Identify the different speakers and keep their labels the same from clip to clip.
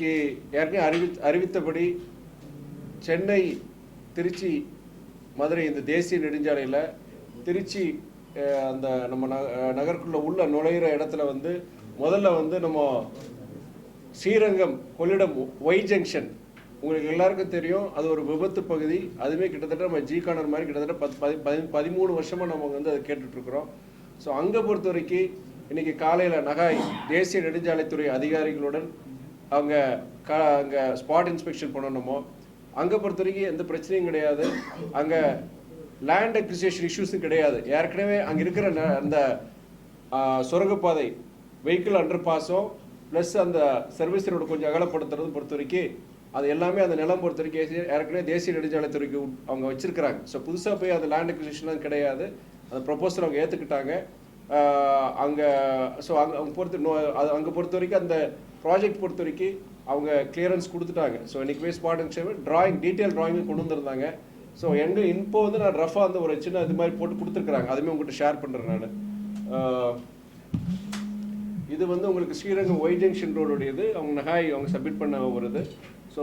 Speaker 1: இன்னைக்கு ஏற்கனவே அறிவி அறிவித்தபடி சென்னை திருச்சி மதுரை இந்த தேசிய நெடுஞ்சாலையில் திருச்சி அந்த நம்ம நக நகருக்குள்ளே உள்ள நுழையிற இடத்துல வந்து முதல்ல வந்து நம்ம ஸ்ரீரங்கம் கொள்ளிடம் ஒய் ஜங்ஷன் உங்களுக்கு எல்லாருக்கும் தெரியும் அது ஒரு விபத்து பகுதி. அதுவே கிட்டத்தட்ட நம்ம ஜி கார்னர் மாதிரி கிட்டத்தட்ட பத் பதி பதி- பதிமூணு வருஷமாக நம்ம வந்து அதை கேட்டுட்ருக்குறோம். ஸோ அங்கே பொறுத்த வரைக்கும் இன்னைக்கு காலையில் நகாய் தேசிய நெடுஞ்சாலைத்துறை அதிகாரிகளுடன் அவங்க க அங்கே ஸ்பாட் இன்ஸ்பெக்ஷன் பண்ணணுமோ? அங்கே பொறுத்த வரைக்கும் எந்த பிரச்சனையும் கிடையாது. அங்கே லேண்ட் அக்ரிசியேஷன் இஷ்யூஸும் கிடையாது. ஏற்கனவே அங்கே இருக்கிற ந- அந்த சுரங்கப்பாதை வெஹிக்கிள் அண்டர் பாஸும் ப்ளஸ் அந்த சர்வீஸ் ரோடு கொஞ்சம் அகலப்படுத்துறது பொறுத்த வரைக்கும் அது எல்லாமே அந்த நிலம் பொறுத்த வரைக்கும் ஏற்கனவே தேசிய நெடுஞ்சாலைத்துறைக்கு அவங்க வச்சுருக்கிறாங்க. ஸோ புதுசாக போய் அந்த லேண்ட் அக்ரிசியேஷன்லாம் கிடையாது. அந்த ப்ரொப்போசல் அவங்க ஏற்றுக்கிட்டாங்க அங்கே ஸோ அங்கே அவங்க பொறுத்த நோ அது அங்கே பொறுத்த வரைக்கும் அந்த ப்ராஜெக்ட் பொறுத்த வரைக்கும் அவங்க கிளியரன்ஸ் கொடுத்துட்டாங்க. ஸோ இன்னைக்கு போய் spot and drawing detail drawing கொண்டு வந்திருந்தாங்க. ஸோ எங்கள் இப்போ வந்து நான் ரஃபாக வந்து ஒரு சின்ன இது மாதிரி போட்டு கொடுத்துருக்குறாங்க. அதுவுமே உங்கள்கிட்ட ஷேர் பண்ணுறேன் நான். இது வந்து உங்களுக்கு ஸ்ரீரங்கம் ஒய் ஜங்ஷன் ரோடுடையது அவங்க நகாய் அவங்க சப்மிட் பண்ண ஒரு இது. ஸோ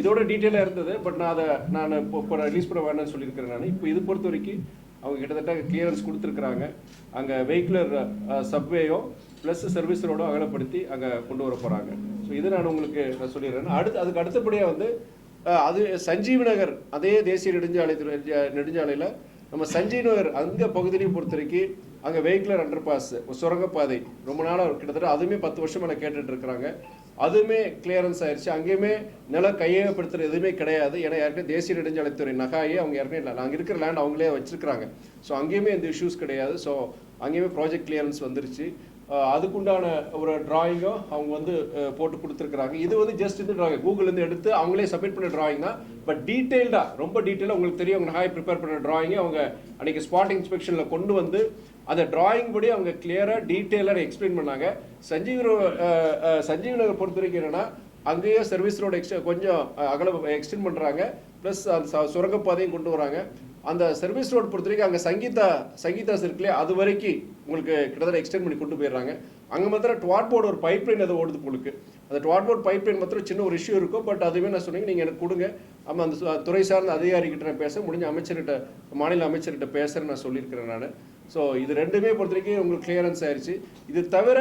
Speaker 1: இதோட டீட்டெயிலாக இருந்தது. பட் நான் அதை நான் இப்போ இப்போ ரிலீஸ் பண்ண வேண்டாம்னு சொல்லியிருக்கிறேன் நான். இப்போ இது பொறுத்த வரைக்கும் அவங்க கிட்டத்தட்ட கிளியரன்ஸ் கொடுத்துருக்குறாங்க. அங்கே வெஹிக்குலர் சப்வேயும் ப்ளஸ் சர்வீஸ் ரோடும் அகலப்படுத்தி அங்கே கொண்டு வர போகிறாங்க ஸோ இதை நான் உங்களுக்கு நான் சொல்லிடுறேன். அடுத்து அதுக்கு அடுத்தபடியாக வந்து அது சஞ்சீவ் நகர் அதே தேசிய நெடுஞ்சாலை நெடுஞ்சாலையில் நம்ம சஞ்சீவ் நகர் அந்த பகுதியிலையும் பொறுத்த வரைக்கும் அங்கே வெஹிக்குலர் அண்டர் பாஸ் சுரங்கப்பாதை. ரொம்ப நாளாக கிட்டத்தட்ட அதுவுமே பத்து வருஷம் நான் கேட்டுட்டு இருக்கிறாங்க. அதுவுமே கிளியரன்ஸ் ஆயிடுச்சு அங்கேயுமே நிலம் கையகப்படுத்துகிற எதுவுமே கிடையாது. ஏன்னா ஏற்கனவே தேசிய நெடுஞ்சாலைத்துறை நகாயே அவங்க ஏற்கனவே இல்லை. நாங்கள் இருக்கிற லேண்ட் அவங்களே வச்சிருக்கிறாங்க. ஸோ அங்கேயுமே எந்த இஷ்யூஸ் கிடையாது. ஸோ அங்கேயுமே ப்ராஜெக்ட் கிளியரன்ஸ் வந்துருச்சு. அதுக்குண்டான ஒரு டிராயிங்கும் அவங்க வந்து போட்டு கொடுத்துருக்குறாங்க. இது வந்து ஜஸ்ட் இந்த டிராயிங் கூகுள்லேருந்து எடுத்து அவங்களே சப்மிட் பண்ண டிராயிங் தான். பட் டீட்டெயில்டாக ரொம்ப டீட்டெயிலாக உங்களுக்கு தெரியும். அவங்க ஹாய் ப்ரிப்பேர் பண்ண டிராயிங்கை அவங்க அன்றைக்கி ஸ்பாட் இன்ஸ்பெக்ஷனில் கொண்டு வந்து அந்த டிராயிங் படி அவங்க கிளியராக டீட்டெயிலாக எக்ஸ்பிளைன் பண்ணாங்க. சஞ்சீவ் சஞ்சீவ் நகர் பொறுத்த வரைக்கும் என்னென்னா அங்கேயே சர்வீஸ் ரோடு எக்ஸ்ட கொஞ்சம் அகல எக்ஸ்டெண்ட் பண்ணுறாங்க ப்ளஸ் அந்த சுரங்கப்பாதையும் கொண்டு வராங்க. அந்த சர்வீஸ் ரோடு பொறுத்த வரைக்கும் அங்கே சங்கீதா சங்கீதாஸ் இருக்குல்லையா அது வரைக்கும் உங்களுக்கு கிட்டத்தட்ட எக்ஸ்டெண்ட் பண்ணி கொண்டு போயிடுறாங்க. அங்கே மாத்திரம் டுவாட் போர்டு ஒரு பைப் லைன் அது ஓடுது உங்களுக்கு. அந்த டுவாட் போர்டு பைப் லைன் மாத்திரம் சின்ன ஒரு இஷ்யூ இருக்கும் பட் அதுவே நான் சொன்னீங்க நீங்கள் எனக்கு கொடுங்க. ஆமாம் அந்த துறை சார்ந்த அதிகாரிகிட்ட நான் பேச முடிஞ்ச அமைச்சர்கிட்ட மாநில அமைச்சர்கிட்ட பேசுகிறேன் நான் சொல்லியிருக்கிறேன் நான். ஸோ இது ரெண்டுமே பொறுத்த வரைக்கும் உங்களுக்கு கிளியரன்ஸ் ஆயிடுச்சு இது தவிர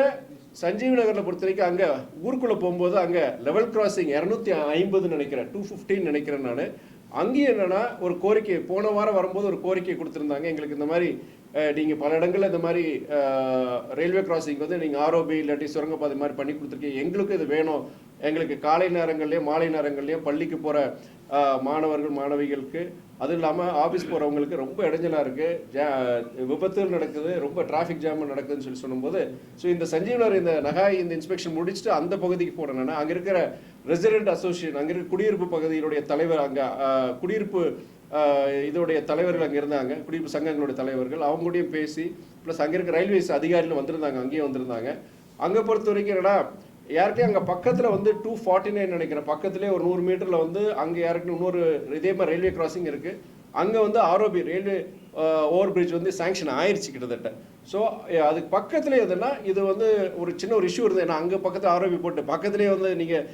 Speaker 1: சஞ்சீவ் நகரில் பொறுத்த வரைக்கும் அங்கே ஊருக்குள்ளே போகும்போது அங்கே லெவல் கிராசிங் இரநூத்தி ஐம்பதுன்னு நினைக்கிறேன் டூ ஃபிஃப்டின்னு நினைக்கிறேன் நான். அங்கேயும் என்னன்னா ஒரு கோரிக்கை போன வாரம் வரும்போது ஒரு கோரிக்கை கொடுத்துருந்தாங்க. எங்களுக்கு இந்த மாதிரி அஹ், நீங்க பல இடங்கள்ல இந்த மாதிரி ரயில்வே கிராசிங் வந்து நீங்க ஆரோபி இல்லாட்டி சுரங்கப்பாதை மாதிரி பண்ணி கொடுத்துருக்கீங்க. எங்களுக்கும் இது வேணும். எங்களுக்கு காலை நேரங்கள்லேயும் மாலை நேரங்கள்லேயும் பள்ளிக்கு போகிற மாணவர்கள் மாணவிகளுக்கு அதுவும் இல்லாமல் ஆஃபீஸ் போகிறவங்களுக்கு ரொம்ப இடைஞ்சலாக இருக்குது ஜா விபத்து நடக்குது ரொம்ப டிராஃபிக் ஜாம் நடக்குதுன்னு சொல்லி சொல்லும்போது ஸோ இந்த சஞ்சீவனர் இந்த நகாய் இந்த இன்ஸ்பெக்ஷன் முடிச்சுட்டு அந்த பகுதிக்கு போனேன்னா அங்கே இருக்கிற ரெசிடென்ட் அசோசியேஷன் அங்கே இருக்கிற குடியிருப்பு பகுதியினுடைய தலைவர் அங்கே குடியிருப்பு இதோடைய தலைவர்கள் அங்கே இருந்தாங்க. குடியிருப்பு சங்கங்களுடைய தலைவர்கள் அவங்களோடையும் பேசி ப்ளஸ் அங்கே இருக்க ரயில்வேஸ் அதிகாரிகள் வந்திருந்தாங்க அங்கேயும் வந்திருந்தாங்க. அங்கே பொறுத்த வரைக்கும் என்னடா யாருக்கே அங்கே பக்கத்தில் வந்து டூ ஃபார்ட்டி நைன் நினைக்கிறேன். பக்கத்துலேயே ஒரு நூறு மீட்டரில் வந்து அங்கே யாருக்குன்னு இன்னொரு இதே மாதிரி ரயில்வே கிராசிங் இருக்குது அங்கே வந்து ஆர்ஓபி ரயில்வே ஓவர் பிரிட்ஜ் வந்து சேங்ஷன் ஆயிடுச்சு கிட்டத்தட்ட. ஸோ அதுக்கு பக்கத்தில் எதுனா இது வந்து ஒரு சின்ன ஒரு இஷ்யூ இருந்தது நான் அங்கே பக்கத்தில் ஆர்ஓபி போட்டு பக்கத்துலேயே வந்து நீங்கள்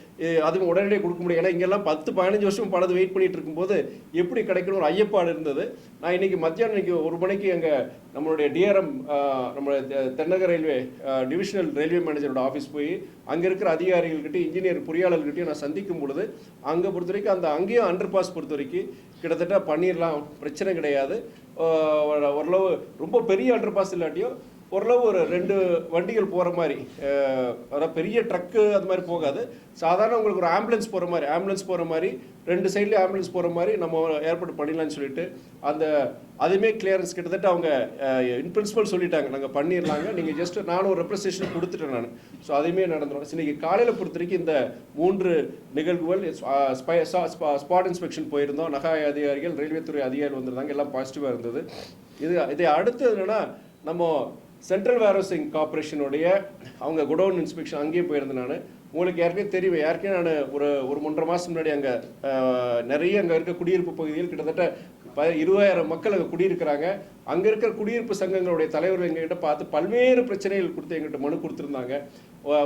Speaker 1: அதுவும் உடனடியாக கொடுக்க முடியும் ஏன்னா இங்கெல்லாம் பத்து பதினஞ்சு வருஷம் பலது வெயிட் பண்ணிட்டு இருக்கும்போது எப்படி கிடைக்கணும் ஒரு ஐயப்பாடு இருந்தது. நான் இன்னைக்கு மத்தியானம் இன்னைக்கு ஒரு மணிக்கு அங்கே நம்மளுடைய டிஆர்எம் நம்மளுடைய தெ- தென்னக ரயில்வே டிவிஷனல் ரயில்வே மேனேஜரோட ஆஃபீஸ் போய் அங்கே இருக்கிற அதிகாரிகள்கிட்டையும் இன்ஜினியர் பொறியாளர்கிட்டையும் நான் சந்திக்கும் பொழுது அங்கே பொறுத்த வரைக்கும் அந்த அங்கேயும் அண்டர் பாஸ் பொறுத்த வரைக்கும் கிட்டத்தட்ட பண்ணிடலாம் பிரச்சனை கிடையாது. ஓரளவு ரொம்ப பெரிய அண்டர் பாஸ் இல்லாட்டியும் ஓரளவு ஒரு ரெண்டு வண்டிகள் போகிற மாதிரி அதாவது பெரிய ட்ரக்கு அது மாதிரி போகாது. சாதாரண உங்களுக்கு ஒரு ஆம்புலன்ஸ் போகிற மாதிரி ஆம்புலன்ஸ் போகிற மாதிரி ரெண்டு சைட்லேயும் ஆம்புலன்ஸ் போகிற மாதிரி நம்ம ஏற்பாடு பண்ணிடலாம்னு சொல்லிட்டு அந்த அதுவுமே கிளியரன்ஸ் கிட்டத்தட்ட அவங்க இன் பிரின்சிபல் சொல்லிட்டாங்க. நாங்கள் பண்ணிடலாங்க. நீங்கள் ஜஸ்ட் நானும் ஒரு ரெப்ரஸன்டேஷன் கொடுத்துட்டேன் நான். ஸோ அதையுமே நடந்துடும் இன்னைக்கு காலையில் பொறுத்த வரைக்கும் இந்த மூன்று நிகழ்வுகள் ஸ்பாட் இன்ஸ்பெக்ஷன் போயிருந்தோம். நகாய அதிகாரிகள் ரயில்வே துறை அதிகாரிகள் வந்திருந்தாங்க. எல்லாம் பாசிட்டிவாக இருந்தது. இது இதை அடுத்து என்னென்னா நம்ம சென்ட்ரல் வேரோசிங் கார்பரேஷனுடைய அவங்க குடோன் இன்ஸ்பெக்ஷன் அங்கேயே போயிருந்தேன் நான். உங்களுக்கு யாருக்கே தெரியும். யாருக்கே நான் ஒரு ஒரு ஒன்றரை மாதம் முன்னாடி அங்கே நிறைய அங்கே இருக்க குடியிருப்பு பகுதியில் கிட்டத்தட்ட ப இருபதாயிரம் மக்கள் அங்கே குடியிருக்கிறாங்க. அங்கே இருக்கிற குடியிருப்பு சங்கங்களுடைய தலைவர்கள் எங்ககிட்ட பார்த்து பல்வேறு பிரச்சனைகள் கொடுத்து எங்கிட்ட மனு கொடுத்துருந்தாங்க.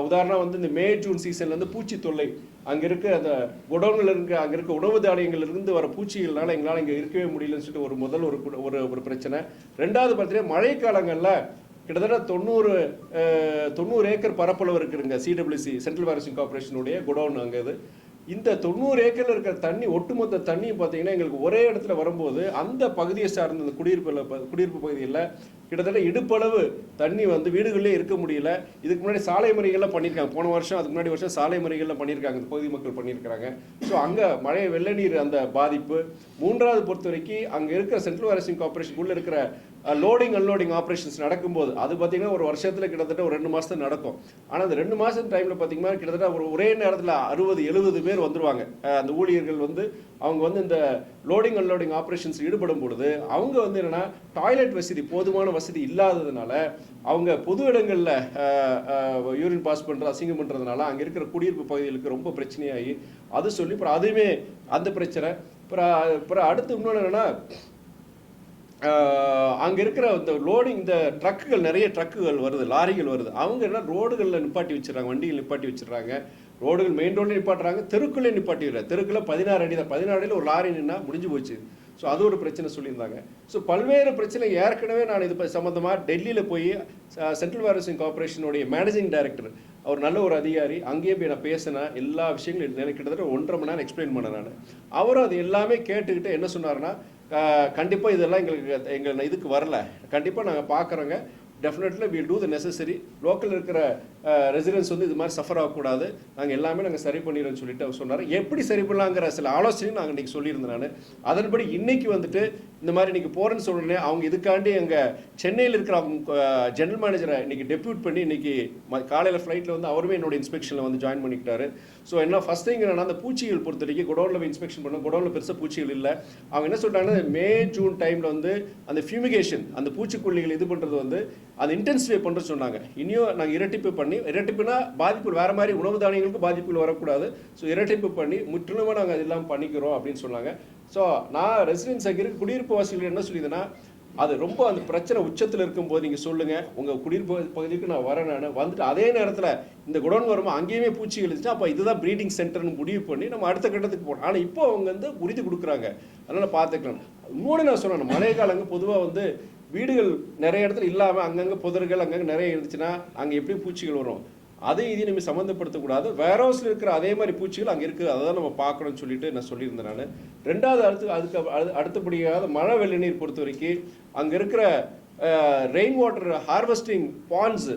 Speaker 1: உதாரணம் வந்து இந்த மே ஜூன் சீசன்ல இருந்து பூச்சி தொல்லை. அங்க இருக்க அந்த குடோன்ல இருக்க அங்க இருக்க உணவு தானியங்கள்ல இருந்து வர பூச்சிகள்னால எங்களால இங்க இருக்கவே முடியலன்னு சொல்லிட்டு ஒரு முதல் ஒரு கு- ஒரு ஒரு பிரச்சனை. ரெண்டாவது பார்த்தீங்கன்னா மழை காலங்கள்ல கிட்டத்தட்ட தொண்ணூறு தொண்ணூறு ஏக்கர் பரப்பளவு இருக்குதுங்க சிடபிள்யூசி சென்ட்ரல் வாரசிங் கார்பரேஷனுடைய குடோன் அங்கே இது. இந்த தொண்ணூறு ஏக்கரில் இருக்கிற தண்ணி ஒட்டுமொத்த தண்ணியும் பார்த்தீங்கன்னா எங்களுக்கு ஒரே இடத்துல வரும்போது அந்த பகுதியை சார்ந்த அந்த குடியிருப்பில் குடியிருப்பு பகுதியில் கிட்டத்தட்ட இடுப்பளவு தண்ணி வந்து வீடுகளிலே இருக்க முடியல. இதுக்கு முன்னாடி சாலை முறைகள்லாம் பண்ணியிருக்காங்க போன வருஷம் அதுக்கு முன்னாடி வருஷம் சாலை முறைகள்லாம் பண்ணியிருக்காங்க இந்த பகுதி மக்கள் பண்ணியிருக்காங்க ஸோ அங்கே மழை வெள்ள நீர் அந்த பாதிப்பு. மூன்றாவது பொறுத்த வரைக்கும் அங்கே இருக்கிற சென்ட்ரல் வாரசிங் கார்பரேஷனுக்குள்ள இருக்கிற லோடிங் அன்லோடிங் ஆப்ரேஷன்ஸ் நடக்கும்போது அது பார்த்தீங்கன்னா ஒரு வருஷத்தில் கிட்டத்தட்ட ஒரு ரெண்டு மாதத்துக்கு நடக்கும். ஆனால் அந்த ரெண்டு மாதம் டைமில் பார்த்தீங்கன்னா கிட்டத்தட்ட ஒரு ஒரே நேரத்தில் அறுபது எழுபது பேர் வந்துருவாங்க. அந்த ஊழியர்கள் வந்து அவங்க வந்து இந்த லோடிங் அன்லோடிங் ஆப்ரேஷன்ஸ் ஈடுபடும் பொழுது அவங்க வந்து என்னென்னா டாய்லெட் வசதி போதுமான வசதி இல்லாததுனால அவங்க பொது இடங்களில் யூரின் பாஸ் பண்ணுற அசிங்கம் பண்ணுறதுனால அங்கே இருக்கிற குடியிருப்பு பகுதிகளுக்கு ரொம்ப பிரச்சனையாகி அது சொல்லி அப்புறம் அதுவுமே அந்த பிரச்சனை. அப்புறம் அப்புறம் அடுத்து இன்னொன்று என்னென்னா அங்கே இருக்கிற இந்த லோடிங் இந்த ட்ரக்குகள் நிறைய ட்ரக்குகள் வருது லாரிகள் வருது. அவங்க என்ன ரோடுகளில் நிப்பாட்டி வச்சுறாங்க வண்டிகள் நிப்பாட்டி வச்சுறாங்க ரோடுகள் மெயின் ரோட்ல நிப்பாட்டுறாங்க தெருக்குள்ளே நிப்பாட்டி விடுற தெருக்குள்ள பதினாறு அடி தான். பதினாறு அடியில் ஒரு லாரி நின்னா முடிஞ்சு போச்சு. ஸோ அது ஒரு பிரச்சனை சொல்லியிருந்தாங்க. ஸோ பல்வேறு பிரச்சனை ஏற்கனவே நான் இது சம்மந்தமாக டெல்லியில் போய் சென்ட்ரல் வேரசிங் கார்பரேஷனுடைய மேனேஜிங் டைரக்டர் அவர் நல்ல ஒரு அதிகாரி அங்கேயே போய் நான் பேசினேன். எல்லா விஷயங்களும் எனக்கு கிட்டத்தட்ட ஒன்றரை மணி நேரம் எக்ஸ்பிளைன் பண்ணேன் நான். அவரும் அது எல்லாமே கேட்டுக்கிட்டு என்ன சொன்னார்னா கண்டிப்பாக இதெல்லாம் எங்களுக்கு எங்கள் இதுக்கு வரல. கண்டிப்பாக நாங்கள் பார்க்குறோங்க definitely will do the necessary local இருக்கிற ரெசிடென்ஸ் வந்து இது மாதிரி சஃபர் ஆகக்கூடாது. நாங்கள் எல்லாமே நாங்கள் சரி பண்ணிடுறோம்னு சொல்லிட்டு அவர் சொன்னார். எப்படி சரி பண்ணலாங்கிற சில ஆலோசனையும் நாங்கள் இன்றைக்கி சொல்லியிருந்தேன் நான். அதன்படி இன்றைக்கி வந்துட்டு இந்த மாதிரி இன்றைக்கி போகிறேன்னு சொன்னோடனே அவங்க இதுக்காண்டி எங்கள் சென்னையில் இருக்கிற அவங்க ஜென்ரல் மேனேஜரை இன்றைக்கி டெப்யூட் பண்ணி இன்றைக்கி காலையில் ஃப்ளைட்டில் வந்து அவருமே என்னோட இன்ஸ்பெக்ஷனில் வந்து ஜாயின் பண்ணிக்கிட்டாரு. ஸோ என்ன ஃபஸ்ட் திங் என்னன்னா அந்த பூச்சிகள் பொறுத்த வரைக்கும் குடோனில் இன்ஸ்பெக்ஷன் பண்ண குடோனில் பெருசாக பூச்சிகள் இல்லை. அவங்க என்ன சொல்லிட்டாங்கன்னா மே ஜூன் டைமில் வந்து அந்த ஃபியூமிகேஷன் அந்த பூச்சிக்கொல்லிகள் இது பண்ணுறது வந்து அது இன்டென்சிஃபை பண்ணுறது சொன்னாங்க. இனியும் நாங்கள் இரட்டிப்பு பண்ணி இரட்டிப்புனா பாதிப்புகள் வேறு மாதிரி உணவு தானியங்களுக்கு பாதிப்புகள் வரக்கூடாது. ஸோ இரட்டிப்பு பண்ணி முற்றிலுமாக நாங்கள் அது எல்லாம் பண்ணிக்கிறோம் அப்படின்னு சொன்னாங்க. ஸோ நான் ரெசிடென்ஸ் அங்கே இருக்க குடியிருப்பு வாசிகள் என்ன சொல்லிதுன்னா அது ரொம்ப அந்த பிரச்சனை உச்சத்தில் இருக்கும்போது நீங்கள் சொல்லுங்கள் உங்கள் குடியிருப்பு பகுதிக்கு நான் வரேன் நான். வந்துட்டு அதே நேரத்தில் இந்த குடோன் வருமா அங்கேயுமே பூச்சிகள் இருந்துச்சு அப்போ இதுதான் ப்ரீடிங் சென்டர்னு முடிவு பண்ணி நம்ம அடுத்த கட்டத்துக்கு போகணும். ஆனால் இப்போ அவங்க வந்து உறுதி கொடுக்குறாங்க. அதனால் பார்த்துக்கலாம். இன்னொன்று நான் சொன்னேன் மழை காலங்க பொதுவாக வந்து வீடுகள் நிறைய இடத்துல இல்லாமல் அங்கங்கே புதர்கள் அங்கங்கே நிறைய இருந்துச்சுன்னா அங்கே எப்படி பூச்சிகள் வரும்? அதையும் இதையும் நம்ம சம்மந்தப்படுத்தக்கூடாது வேர் ஹவுஸில் இருக்கிற அதே மாதிரி பூச்சிகள் அங்கே இருக்குது அதை தான் நம்ம பார்க்கணும்னு சொல்லிட்டு நான் சொல்லியிருந்தேன் நான். ரெண்டாவது அடுத்து அதுக்கு அடு- அடுத்தபடியாக மழை வெள்ள நீர் பொறுத்த வரைக்கும் அங்கே இருக்கிற ரெயின் வாட்டர் ஹார்வெஸ்டிங் பாண்ட்ஸ்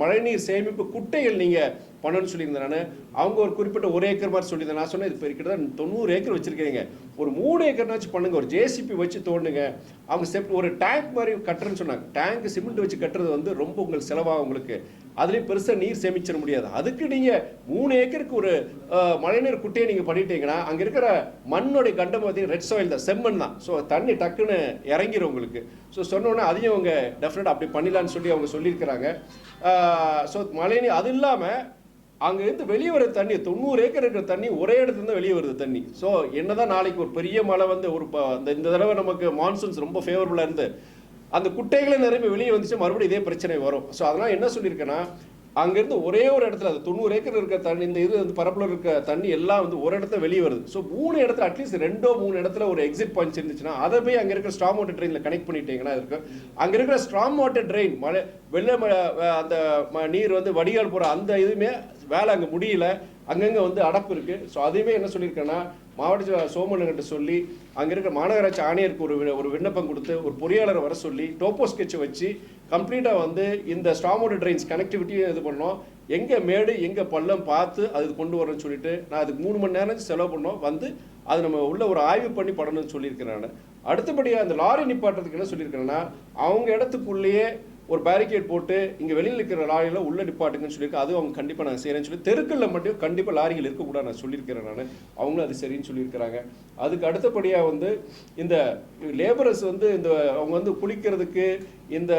Speaker 1: மழைநீர் சேமிப்பு குட்டைகள் நீங்கள் பண்ணணும்னு சொல்லியிருந்தேன் நான். அவங்க ஒரு குறிப்பிட்ட ஒரு ஏக்கர் மாதிரி சொல்லியிருந்தேன். நான் சொன்னேன் இது இப்போ கிட்டத்தட்ட தொண்ணூறு ஏக்கர் வச்சிருக்கீங்க ஒரு மூணு ஏக்கர்னாச்சும் பண்ணுங்க. ஒரு ஜேசிபி வச்சு தோண்டுங்க. அவங்க செப் ஒரு டேங்க் மாதிரி கட்டுறேன்னு சொன்னாங்க. டேங்க் சிமெண்ட் வச்சு கட்டுறது வந்து ரொம்ப உங்களுக்கு செலவாகும் உங்களுக்கு. அதுலேயும் பெருசாக நீர் சேமிச்சிட முடியாது. அதுக்கு நீங்கள் மூணு ஏக்கருக்கு ஒரு மழைநீர் குட்டையை நீங்கள் பண்ணிட்டீங்கன்னா அங்கே இருக்கிற மண்ணோடைய கண்டம் பார்த்தீங்கன்னா ரெட் சாயில் தான். செம்மண் தான். ஸோ தண்ணி டக்குன்னு இறங்கிடும் உங்களுக்கு. ஸோ சொன்னோன்னே அதையும் அவங்க டெஃபினட் அப்படி பண்ணிடலான்னு சொல்லி அவங்க சொல்லியிருக்கிறாங்க. ஸோ மழைநீர் அது இல்லாமல் அங்கேருந்து வெளியே வர தண்ணி தொண்ணூறு ஏக்கர் இருக்கிற தண்ணி ஒரே இடத்துலேருந்து வெளியே வருது தண்ணி. ஸோ என்ன தான் நாளைக்கு ஒரு பெரிய மழை வந்து ஒரு ப- அந்த இந்த தடவை நமக்கு மான்சூன்ஸ் ரொம்ப ஃபேவரபுளாக இருந்து அந்த குட்டைகளை நிரம்பி வெளியே வந்துச்சு மறுபடியும் இதே பிரச்சனை வரும். ஸோ அதெல்லாம் என்ன சொல்லியிருக்கேன்னா அங்கேருந்து ஒரே ஒரு இடத்துல அது தொண்ணூறு ஏக்கர் இருக்க தண்ணி இந்த இது வந்து பரப்பில் இருக்க தண்ணி எல்லாம் வந்து ஒரு இடத்துல வெளியே வருது. ஸோ மூணு இடத்துல அட்லீஸ்ட் ரெண்டோ மூணு இடத்துல ஒரு எக்ஸிட் பாயிண்ட்ஸ் இருந்துச்சுன்னா அதை போய் அங்கே இருக்கிற ஸ்ட்ராங் வாட்டர் ட்ரெயினில் கனெக்ட் பண்ணிட்டீங்கன்னா இருக்கு. அங்கே இருக்கிற ஸ்ட்ராங் வாட்டர் ட்ரெயின் மழை வெள்ள அந்த ம- நீர் வந்து வடிகால் போகிற அந்த இதுவுமே வேலை அங்கே முடியல. அங்கங்கே வந்து அடப்பு இருக்கு. ஸோ அதையுமே என்ன சொல்லியிருக்கேன்னா மாவட்ட சோமனுங்கிட்ட சொல்லி அங்கே இருக்கிற மாநகராட்சி ஆணையருக்கு ஒரு ஒரு விண்ணப்பம் கொடுத்து ஒரு பொறியாளரை வர சொல்லி டோப்போ ஸ்கெட்சை வச்சு கம்ப்ளீட்டாக வந்து இந்த ஸ்டாமோட ட்ரெயின்ஸ் கனெக்டிவிட்டியும் இது பண்ணோம். எங்கே மேடு எங்கே பள்ளம் பார்த்து அது கொண்டு வரேன்னு சொல்லிட்டு நான் அதுக்கு மூணு மணி நேரம் செலவு பண்ணோம். வந்து அது நம்ம உள்ள ஒரு ஆய்வு பண்ணி பண்ணணும்னு சொல்லியிருக்கிறேன் நான். அடுத்தபடியாக அந்த லாரி நிப்பாட்டுறதுக்கு என்ன சொல்லியிருக்கிறேன்னா அவங்க இடத்துக்குள்ளேயே ஒரு பேரிகேட் போட்டு இங்கே வெளியில் இருக்கிற லாரியில் உள்ள நிப்பாட்டுங்கன்னு சொல்லியிருக்கேன் அதுவும் அவங்க கண்டிப்பாக நான் செய்கிறேன்னு சொல்லி தெருக்களில் மட்டும் கண்டிப்பாக லாரிகள் இருக்கக்கூடாது நான் சொல்லியிருக்கிறேன் நான். அவங்களும் அது சரின்னு சொல்லியிருக்கிறாங்க. அதுக்கு அடுத்தபடியாக வந்து இந்த லேபரர்ஸ் வந்து இந்த அவங்க வந்து குளிக்கிறதுக்கு இந்த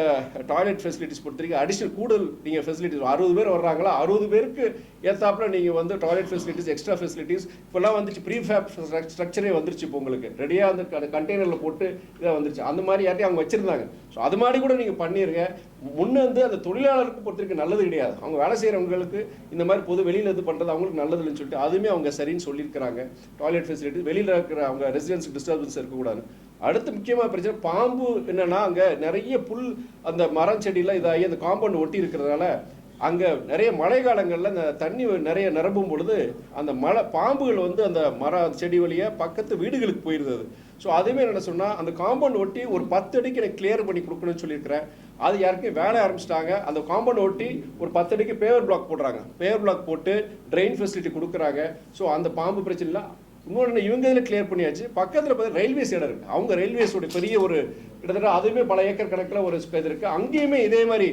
Speaker 1: டாய்லெட் ஃபெசிலிட்டிஸ் பொறுத்தவரைக்கும் அடிஷ்னல் அடிஷனல் கூடுதல் நீங்கள் ஃபெசிலிட்டிஸ் அறுபது பேர் வர்றாங்களா அறுபது பேருக்கு ஏத்தாப்புல நீங்கள் வந்து டாய்லெட் ஃபெசிலிட்டிஸ் எக்ஸ்ட்ரா ஃபெசிலிட்டிஸ் இப்போல்லாம் வந்துச்சு ப்ரீ ஃபேப் ஸ்ட்ரக்சரே வந்துருச்சு இப்போ உங்களுக்கு. ரெடியாக அந்த கண்டெய்னரில் போட்டு இதாக வந்துருச்சு. அந்த மாதிரி யார்ட்டையும் அவங்க வச்சுருந்தாங்க. ஸோ அது மாதிரி கூட நீங்கள் பண்ணிருங்க. முன்னே வந்து அந்த தொழிலாளருக்கு பொறுத்தவரைக்கும் நல்லது கிடையாது. அவங்க வேலை செய்கிறவங்களுக்கு இந்த மாதிரி பொது வெளியில் இது பண்ணுறது அவங்களுக்கு நல்லது இல்லைன்னு சொல்லிட்டு அதுவுமே அவங்க சரின்னு சொல்லியிருக்கிறாங்க. டாய்லெட் ஃபெசிலிட்டிஸ் வெளியில் இருக்கிற அவங்க ரெசிடென்ஸ் டிஸ்டர்பன்ஸ் இருக்கக்கூடாது அடுத்து முக்கியமாக பிரச்சனை பாம்பு என்னன்னா அங்கே நிறைய புல் அந்த மரம் செடியெலாம் இதாகி அந்த காம்பவுண்ட் ஒட்டி இருக்கிறதுனால அங்கே நிறைய மழை காலங்களில் அந்த தண்ணி நிறைய நிரம்பும் பொழுது அந்த மழை பாம்புகள் வந்து அந்த மர செடி வழியாக பக்கத்து வீடுகளுக்கு போயிருந்தது ஸோ அதுவே என்ன சொன்னால் அந்த காம்பவுண்ட் ஒட்டி ஒரு பத்து அடிக்கு எனக்கு கிளியர் பண்ணி கொடுக்கணும்னு சொல்லியிருக்கிறேன். அது யாருக்கும் வேலை ஆரம்பிச்சிட்டாங்க. அந்த காம்பவுண்ட் ஒட்டி ஒரு பத்து அடிக்கு பேவர் பிளாக் போடுறாங்க. பேவர் பிளாக் போட்டு ட்ரெயின் ஃபெசிலிட்டி கொடுக்குறாங்க. ஸோ அந்த பாம்பு பிரச்சனை இல்லை இன்னொன்று இவங்க இதில் கிளியர் பண்ணியாச்சு. பக்கத்தில் பார்த்து ரயில்வேஸ் இடம் இருக்குது அவங்க ரயில்வேஸோட பெரிய ஒரு கிட்டத்தட்ட அதுவுமே பல ஏக்கர் கணக்கில் ஒரு இது இருக்குது அங்கேயுமே இதே மாதிரி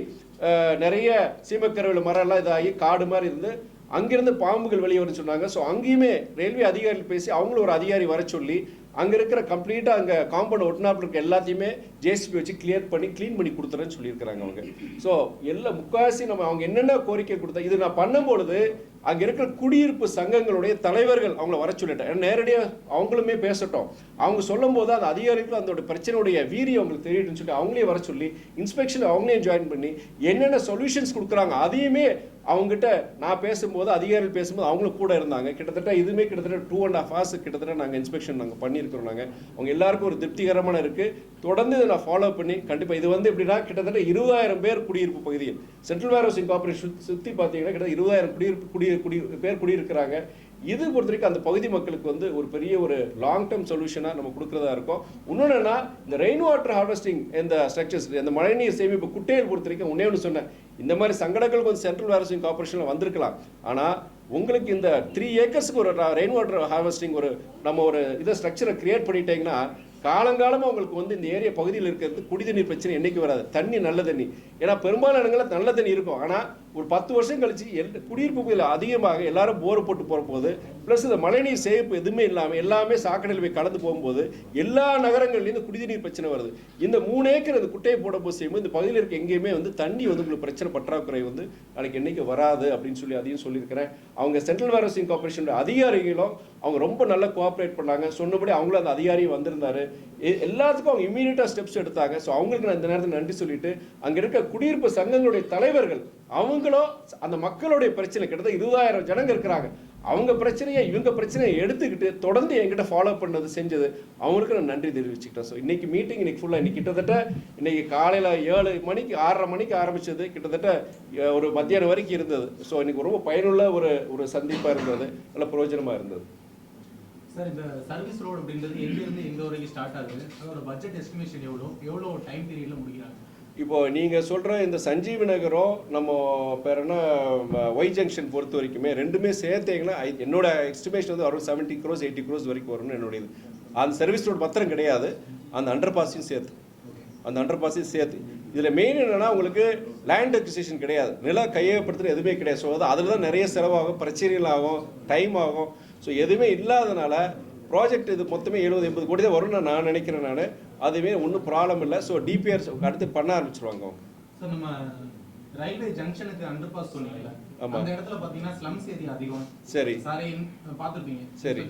Speaker 1: நிறைய நிறைய சீமக்கருவில் மரம்லாம் இதாகி காடு மாதிரி இருந்து அங்கிருந்து பாம்புகள் வெளியே வரும்னு சொன்னாங்க. ஸோ அங்கேயுமே ரயில்வே அதிகாரிகள் பேசி அவங்களும் ஒரு அதிகாரி வர சொல்லி அங்கே இருக்கிற கம்ப்ளீட்டாக அங்கே காம்பவுண்ட் ஒட்டினாப்பில் இருக்க எல்லாத்தையுமே ஜேசிபி வச்சு கிளியர் பண்ணி க்ளீன் பண்ணி கொடுத்துறேன்னு சொல்லியிருக்கிறாங்க அவங்க. ஸோ எல்லா முக்காசி நம்ம அவங்க என்னென்ன கோரிக்கை கொடுத்தா இது நான் பண்ணும்பொழுது அங்கே இருக்கிற குடியிருப்பு சங்கங்களுடைய தலைவர்கள் அவங்கள வர சொல்லிட்டேன். நேரடியாக அவங்களுமே பேசட்டும். அவங்க சொல்லும் போது அந்த அதிகாரிகளும் அதோட பிரச்சனையுடைய வீரியம் அவங்களுக்கு தெரியட்டும்னு சொல்லி அவங்களே வர சொல்லி இன்ஸ்பெக்ஷன் அவங்களே ஜாயின் பண்ணி என்னென்ன சொல்யூஷன்ஸ் கொடுக்குறாங்க அதையுமே அவங்ககிட்ட நான் பேசும்போது அதிகாரிகள் பேசும்போது அவங்களும் கூட இருந்தாங்க. கிட்டத்தட்ட இதுவுமே கிட்டத்தட்ட டூ அண்ட் ஆஃப் ஹவர்ஸ் கிட்டத்தட்ட நாங்கள் இன்ஸ்பெக்ஷன் நாங்கள் பண்ணியிருக்கிறோம் நாங்கள் அவங்க எல்லாருக்கும் ஒரு திருப்திகரமான இருக்குது தொடர்ந்து இதை நான் ஃபாலோ பண்ணி கண்டிப்பாக இது வந்து எப்படின்னா கிட்டத்தட்ட இருபதாயிரம் பேர் குடியிருப்பு பகுதியில் சென்ட்ரல் வேர் ஹவுசிங் கார்பரேஷன் சுற்றி பார்த்தீங்கன்னா கிட்டத்தட்ட இருபதாயிரம் குடியிருப்பு குடி குடி பேர் குடியிருக்கிறாங்க. இது பொறுத்த வரைக்கும் அந்த பகுதி மக்களுக்கு வந்து ஒரு பெரிய ஒரு லாங் டேர்ம் சொல்யூஷனாக நம்ம கொடுக்குறதா இருக்கும். இன்னொன்று என்ன இந்த ரெயின் வாட்டர் ஹார்வெஸ்டிங் இந்த ஸ்ட்ரக்சர்ஸ் இந்த மழைநீர் சேமிப்பு குட்டையில் பொறுத்த வரைக்கும் ஒன்றே ஒன்று சொன்னேன். இந்த மாதிரி சங்கடங்கள் கொஞ்சம் சென்ட்ரல் வேர்ஹவுசிங் கார்பரேஷனில் வந்திருக்கலாம். ஆனால் உங்களுக்கு இந்த த்ரீ ஏக்கர்ஸ்க்கு ஒரு ரெயின் வாட்டர் ஹார்வெஸ்டிங் ஒரு நம்ம ஒரு இதை ஸ்ட்ரக்சரை கிரியேட் பண்ணிட்டீங்கன்னா காலங்காலமாக உங்களுக்கு வந்து இந்த ஏரியா பகுதியில் இருக்கிறது குடிதண்ணீர் பிரச்சனை என்றைக்கு வராது? தண்ணி நல்ல தண்ணி. ஏன்னா பெரும்பாலான இடங்களில் நல்ல தண்ணி இருக்கும். ஆனால் ஒரு பத்து வருஷம் கழிச்சு எல் குடியிருப்பு பகுதியில் அதிகமாக எல்லாரும் போர் போட்டு போகிற போது ப்ளஸ் இந்த மழைநீர் சேமிப்பு எதுவுமே இல்லாமல் எல்லாமே சாக்கடையில் போய் கலந்து போகும்போது எல்லா நகரங்கள்லேயும் இந்த குடிநீர் பிரச்சனை வருது. இந்த மூணு ஏக்கர் இந்த குட்டையை போட போது செய்யும்போது இந்த பகுதியில் இருக்க எங்கேயுமே வந்து தண்ணி வந்து உங்களுக்கு பிரச்சனை பற்றாக்குறை வந்து நாளைக்கு என்னைக்கு வராது அப்படின்னு சொல்லி அதையும் சொல்லியிருக்கிறேன். அவங்க சென்ட்ரல் வேர்ஹவுசிங் கார்பரேஷனோட அதிகாரிகளும் அவங்க ரொம்ப நல்லா கோஆப்ரேட் பண்ணாங்க. சொன்னபடி அவங்களும் அந்த அதிகாரியும் வந்திருந்தாரு. எல்லாத்துக்கும் அவங்க இம்மீடியட்டாக ஸ்டெப்ஸ் எடுத்தாங்க. ஸோ அவங்களுக்கு நான் இந்த நேரத்தில் நன்றி சொல்லிட்டு அங்கே இருக்க குடியிருப்பு சங்கங்களுடைய தலைவர்கள் அவங்களும் அந்த மக்களுடைய பிரச்சனை கிட்டத்தட்ட இருபதாயிரம் ஜனங்க இருக்கிறாங்க. அவங்க பிரச்சனையை இவங்க பிரச்சனையை எடுத்துக்கிட்டு தொடர்ந்து என்கிட்ட ஃபாலோ பண்ணது செஞ்சது. அவங்களுக்கு நான் நன்றி தெரிவிச்சுக்கிட்டேன். ஸோ இன்றைக்கி மீட்டிங் இன்னைக்கு ஃபுல்லாக இன்னைக்கு கிட்டத்தட்ட இன்றைக்கி காலையில் ஏழு மணிக்கு ஆறரை மணிக்கு ஆரம்பிச்சது. கிட்டத்தட்ட ஒரு மத்தியானம் வரைக்கும் இருந்தது. ஸோ இன்னைக்கு ரொம்ப பயனுள்ள ஒரு ஒரு சந்திப்பாக இருந்தது. நல்ல பிரயோஜனமாக இருந்தது.
Speaker 2: சார் இந்த சர்வீஸ் ரோடு அப்படின்றது எங்கேருந்து எங்கே வரைக்கும் ஸ்டார்ட் ஆகுது? அதோட பட்ஜெட் எஸ்டிமேஷன் எவ்வளோ? எவ்வளோ டைம் பீரியடில் முடிக்கிறாங்க?
Speaker 1: இப்போ நீங்கள் சொல்கிற இந்த சஞ்சீவி நகரம் நம்ம பேர் என்ன ஒய் ஜங்ஷன் பொறுத்த வரைக்குமே ரெண்டுமே சேர்த்தீங்கன்னா என்னோட எஸ்டிமேஷன் வந்து வரும் செவன்ட்டி க்ரோஸ் எயிட்டி க்ரோஸ் வரைக்கும் வரும்னு என்னுடைய இது. அந்த சர்வீஸ் ரோடு பத்திரம் கிடையாது. அந்த அண்டர் பாஸையும் சேர்த்து. அந்த அண்டர் பாஸையும் சேர்த்து. இதில் மெயின் என்னென்னா உங்களுக்கு லேண்ட் அக்விசிஷன் கிடையாது. நில கையகப்படுத்துகிற எதுவுமே கிடையாது. ஸோ அதில் தான் நிறைய செலவாகும் பிரச்சனைகள் ஆகும் டைம் ஆகும். ஸோ எதுவுமே இல்லாதனால ப்ராஜெக்ட் இது மொத்தமே எழுபது எண்பது கோடி தான் வரும்னு நான் நினைக்கிறேன் நான். அதுவே ஒன்றும் ப்ராப்ளம் இல்லை. ஸோ டிபிஆர் அடுத்து பண்ண ஆரம்பிச்சிருவாங்க அவங்க.
Speaker 2: நம்ம ரயில்வே ஜங்ஷனுக்கு அண்டர் பாஸ் சொன்னீங்கல்ல. அந்த இடத்துல பாத்தீங்கன்னா ஸ்லம்ஸ் ஏரியா அதிகம்.
Speaker 1: சரி.
Speaker 2: சாரை பாத்துருப்பீங்க
Speaker 1: சரி.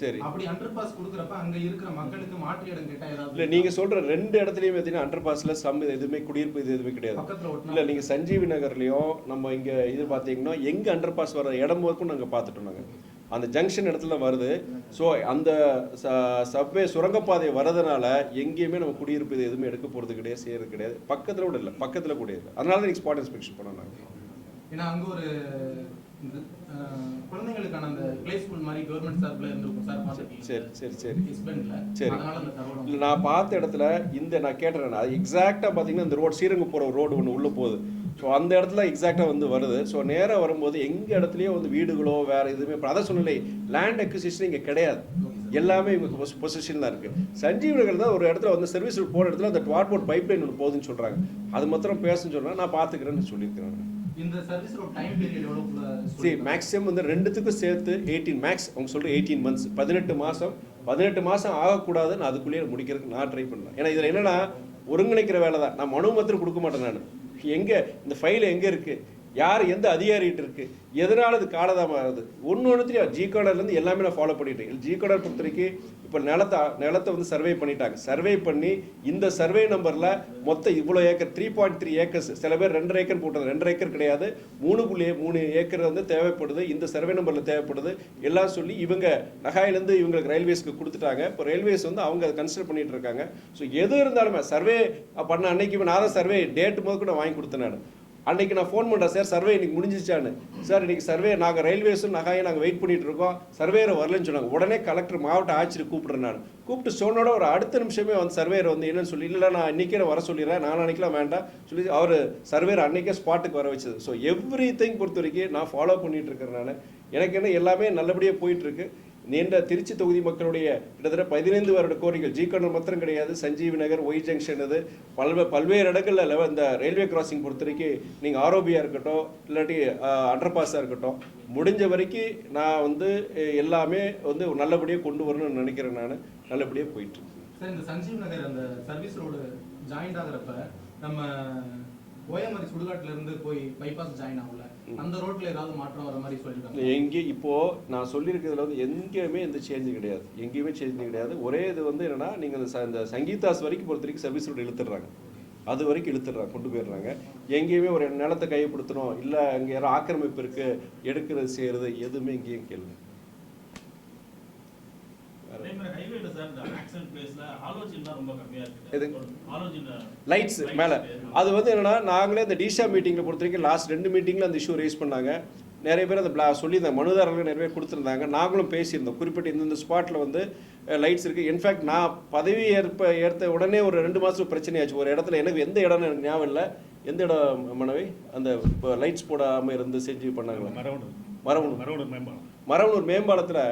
Speaker 1: சரி.
Speaker 2: அப்படி அண்டர் பாஸ் கொடுக்குறப்ப அங்க இருக்கிற மக்களுக்கு மாற்று இடம் கேட்டா
Speaker 1: இல்லை
Speaker 2: ஏதாவது
Speaker 1: நீங்கள் சொல்கிற ரெண்டு இடத்துலையும் பார்த்தீங்கன்னா அண்டர் பாஸில் சம் இது எதுவுமே குடியிருப்பு இது எதுவுமே கிடையாது. இல்லை நீங்கள் சஞ்சீவி நகர்லையும் நம்ம இங்கே இது பார்த்தீங்கன்னா எங்கே அண்டர் பாஸ் வர இடம் வரைக்கும் நாங்கள் பார்த்துட்டோம் நாங்கள் அந்த ஜங்ஷன் இடத்துல வருது. ஸோ அந்த சப்வே சுரங்கப்பாதை வரதுனால எங்கேயுமே நம்ம குடியிருப்பு இது எதுவுமே எடுக்க போகிறது கிடையாது செய்யறது கிடையாது. பக்கத்தில் கூட இல்லை பக்கத்தில் கூட இல்லை அதனால தான் ஸ்பாட் இன்ஸ்பெக்ஷன் பண்ணோம் நாங்கள்
Speaker 2: ஏன்னா அங்க ஒரு குழந்தைங்களுக்கான அந்த பிளே ஸ்கூல் மாதிரி கவர்மெண்ட் சார்பில் இருந்திருக்கும் சார்
Speaker 1: சரி சரி சரி. சரி. இல்லை நான் பார்த்த இடத்துல இந்த நான் கேட்டுறேன் எக்ஸாக்டாக பார்த்தீங்கன்னா இந்த ரோடு ஸ்ரீரங்கம் போகிற ரோடு ஒன்று உள்ளே போகுது. ஸோ அந்த இடத்துல எக்ஸாக்டாக வந்து வருது. ஸோ நேராக வரும்போது எங்கள் இடத்துலையும் வந்து வீடுகளோ வேறு எதுவுமே இப்போ அதான் சொன்னலை லேண்ட் அக்விசிஷன் இங்கே கிடையாது. எல்லாமே இவங்க பொசிஷன் தான் இருக்குது சஞ்சீவ் நகர் தான் ஒரு இடத்துல வந்து சர்வீஸ் ரோட் போகிற இடத்துல அந்த ட்வார்போர்ட் பைப் லைன் ஒன்று போகுதுன்னு சொல்கிறாங்க அது மாத்திரம் பேசுன்னு சொன்னால் நான் பார்த்துக்கிறேன்னு சொல்லியிருக்கிறேன். சரி மேக்ஸிமம் வந்து ரெண்டுத்துக்கும் சேர்த்து எயிட்டீன் மேக்ஸ் அவங்க சொல்கிற எயிட்டீன் மந்த்ஸ் பதினெட்டு மாதம் பதினெட்டு மாதம் ஆகக்கூடாதுன்னு அதுக்குள்ளேயே முடிக்கிறதுக்கு நான் ட்ரை பண்ணேன் ஏன்னா இதில் என்னன்னா ஒருங்கிணைக்கிற வேலை தான் நான் மனு மாத்திரம் கொடுக்க மாட்டேன் நான். எங்கே? இந்த ஃபைல் எங்கே இருக்குது யார் எந்த அதிகாரிகிட்ட இருக்கு? எதனால அது காலதாமம் ஆகுது? ஒன்று ஒன்று தெரியும் ஜி இருந்து எல்லாமே நான் ஃபாலோ பண்ணிட்டு இருக்கேன் ஜி கார்டர் பொறுத்த வரைக்கும் இப்போ நிலத்தை நிலத்தை வந்து சர்வே பண்ணிட்டாங்க. சர்வே பண்ணி இந்த சர்வே நம்பரில் மொத்தம் இவ்வளோ acre three point three acres. சில பேர் ரெண்டரை ஏக்கர் போட்டது. ரெண்டரை ஏக்கர் கிடையாது. மூணு புள்ளி மூணு ஏக்கர் வந்து தேவைப்படுது. இந்த சர்வே நம்பரில் தேவைப்படுது. எல்லாம் சொல்லி இவங்க நகாயிலேருந்து இவங்களுக்கு ரயில்வேஸ்க்கு கொடுத்துட்டாங்க. இப்போ ரயில்வேஸ் வந்து அவங்க அதை கன்சிடர் பண்ணிட்டு இருக்காங்க. ஸோ எது இருந்தாலுமே சர்வே பண்ண அன்னைக்கு நான் தான் சர்வே டேட் முதல் கூட வாங்கி கொடுத்தேன் நான். அன்னைக்கு நான் ஃபோன் பண்ணுறேன் சார் சர்வே இன்னைக்கு முடிஞ்சிச்சான்னு சார் இன்றைக்கி சர்வே நாங்கள் ரயில்வேஸும் நகாயை நாங்கள் வெயிட் பண்ணிகிட்டு இருக்கோம். சர்வேயர் வரலன்னு சொன்னாங்க. உடனே கலெக்டர் மாவட்ட ஆட்சியர் கூப்பிட்றேன் நான். கூப்பிட்டு சொன்னோட ஒரு அடுத்த நிமிஷமே வந்து சர்வேயர் வந்து என்னன்னு சொல்லி இல்லை நான் இன்றைக்கே வர சொல்லிடுறேன். நான் அன்னைக்கெல்லாம் வேண்டாம். சொல்லி அவர் சர்வேயர் அன்றைக்கே ஸ்பாட்டுக்கு வர வச்சது. ஸோ எவ்ரி திங் பொறுத்த வரைக்கும் நான் ஃபாலோ பண்ணிகிட்டு இருக்கிறனால நான். எனக்கு என்ன எல்லாமே நல்லபடியாக போயிட்டுருக்கு நீண்ட திருச்சி தொகுதி மக்களுடைய கிட்டத்தட்ட பதினைந்து வருட கோரிக்கைகள். ஜி. மாத்திரம் கிடையாது. சஞ்சீவி நகர் ஒய் ஜங்ஷன் இது பல்வே பல்வேறு இடங்களில் இந்த ரயில்வே கிராசிங் பொறுத்த வரைக்கும் நீங்கள் ஆரோபியாக இருக்கட்டும் இல்லாட்டி அண்டர் பாஸாக இருக்கட்டும் முடிஞ்ச வரைக்கும் நான் வந்து எல்லாமே வந்து நல்லபடியாக கொண்டு வரணும்னு நினைக்கிறேன் நான். நல்லபடியாக போயிட்டு
Speaker 2: சார் இந்த சஞ்சீவ் நகர் அந்த சர்வீஸ் ரோடு ஜாயின் ஆகிறப்ப நம்ம ஓயமரி சுடுகாட்டிலிருந்து போய் பைபாஸ் ஜாயின் ஆகல அந்த ரோட்ல ஏதாவது மாற்றம் வர மாதிரி சொல்லியிருக்காங்க.
Speaker 1: எங்கே இப்போ நான் சொல்லியிருக்கிறதுல வந்து எங்கேயுமே எந்த சேஞ்சு கிடையாது. எங்கேயுமே சேஞ்சு கிடையாது. ஒரே இது வந்து என்னன்னா நீங்கள் இந்த சங்கீதாஸ் வரைக்கும் பொறுத்த வரைக்கும் சர்வீஸ் ரோடு இழுத்துடுறாங்க. அது வரைக்கும் இழுத்துடுறாங்க கொண்டு போயிடுறாங்க. எங்கேயுமே ஒரு நிலத்தை கையப்படுத்தணும். இல்லை அங்கே யாரும் ஆக்கிரமிப்பு இருக்கு. எடுக்கிறது செய்யறது எதுவுமே எங்கேயும் கேள்வி
Speaker 3: அதே மாதிரி highwayல சார் இந்த accident placeல halogen தான் ரொம்ப கம்மியா
Speaker 1: எது?
Speaker 3: இருக்கு. halogen,
Speaker 1: லைட்ஸ்
Speaker 3: lights
Speaker 1: மேலே. அது வந்து என்னன்னா நாங்களே இந்த டிஷா மீட்டிங்கில் பொறுத்த வரைக்கும் லாஸ்ட் ரெண்டு மீட்டிங்கில் அந்த இஷ்யூ ரைஸ் பண்ணாங்க. நிறைய பேர் அந்த பிளா சொல்லியிருந்தாங்க மனுதாரர்கள் நிறைய பேர் கொடுத்துருந்தாங்க. நாங்களும் பேசியிருந்தோம். குறிப்பிட்ட இந்தந்த ஸ்பாட்டில் வந்து லைட்ஸ் இருக்குது இன்ஃபேக்ட் நான் பதவி ஏற்ப ஏற்ற உடனே ஒரு ரெண்டு மாதத்துக்கு பிரச்சனையாச்சு. ஒரு இடத்துல எனக்கு எந்த இடம்னு எனக்கு ஞாபகம் இல்லை. எந்த இடம் மனைவி? அந்த லைட்ஸ் போடாமல் இருந்து செஞ்சு பண்ணாங்களா?
Speaker 4: மரவணூர்
Speaker 1: மரவணூர்
Speaker 4: மரவணூர் மேம்பாலம்.
Speaker 1: மரவனூர் மேம்பாலத்தில்